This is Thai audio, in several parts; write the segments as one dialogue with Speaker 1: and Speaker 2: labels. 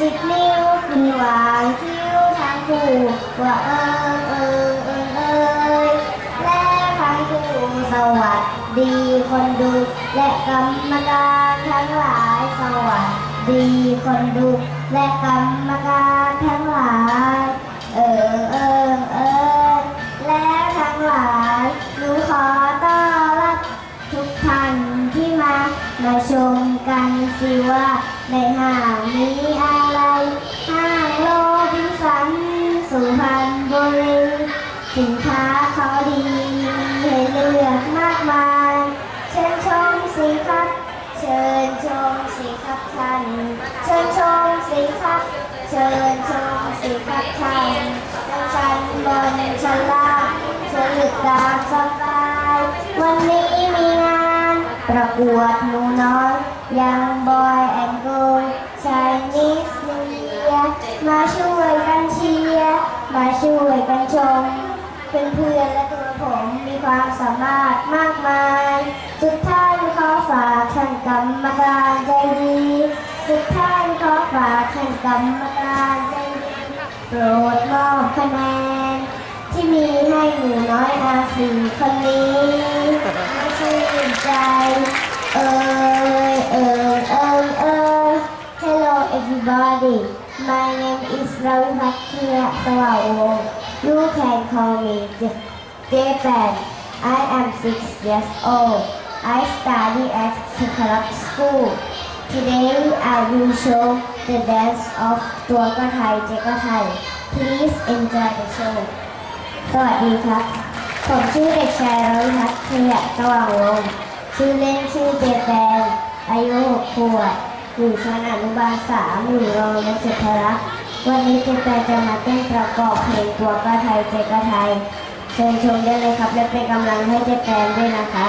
Speaker 1: สิบนิ้วขึ้นวางคิ้วทางคู่ว่าเอิงเอิงเอิงเอยและทางคู่สวัสดีคนดู และกรรมการทั้งหลายสวัสดีคนดู และกรรมการทั้งหลาย เอิงเอิงเอิง สินค้าเขาดี มีให้เลือกมากมาย เชิญชมสิครับ เชิญชมสิครับท่าน เชิญชมสิครับ เชิญชมสิครับท่านชั้นบนชั้นล่างเชิญเลือกตามสบาย วันนี้มีงานประกวดหนูน้อย ยังบอยแอนด์โกชายนิสเนียมาช่วยกันเชียร์ มาช่วยกันชม เพื่อนๆและตัวผมมีความสามารถมากมาย สุดท้ายขอฝากท่านกรรมการใจดี สุดท้ายขอฝากท่านกรรมการใจดีโปรดมอบคะแนน ที่มีให้หนูน้อยอาสีคนนี้ไม่ชื่นใจ เอ่ยเอ่ยเอ่ยเอ่ย Hello everybody my name is Ravi Bhatia Sawao you can call me Japan. I am six years old I study at Sakarak School Today I will show the dance of ตัวก็ไทยเจก็ไทย Please enjoy the show สวัสดีครับ ผมชื่อเด็กชายรวิพัฒน์เทียสว่างวงศ์ชื่อเล่นชื่อเจแปนอายุหกขวบอยู่ชั้นอนุบาลสามอยู่โรงเรียนสุทธรักษ์ วันนี้เจแปนจะมาเต้นประกอบเพลงตัวกะไทยเจกะไทยเชิญชมได้เลยครับ และเป็นกำลังให้เจแปนด้วยนะครั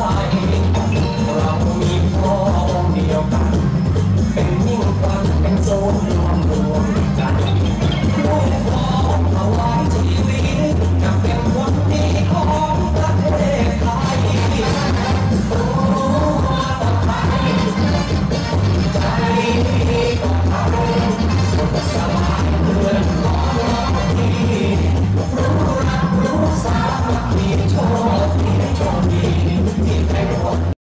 Speaker 2: 啊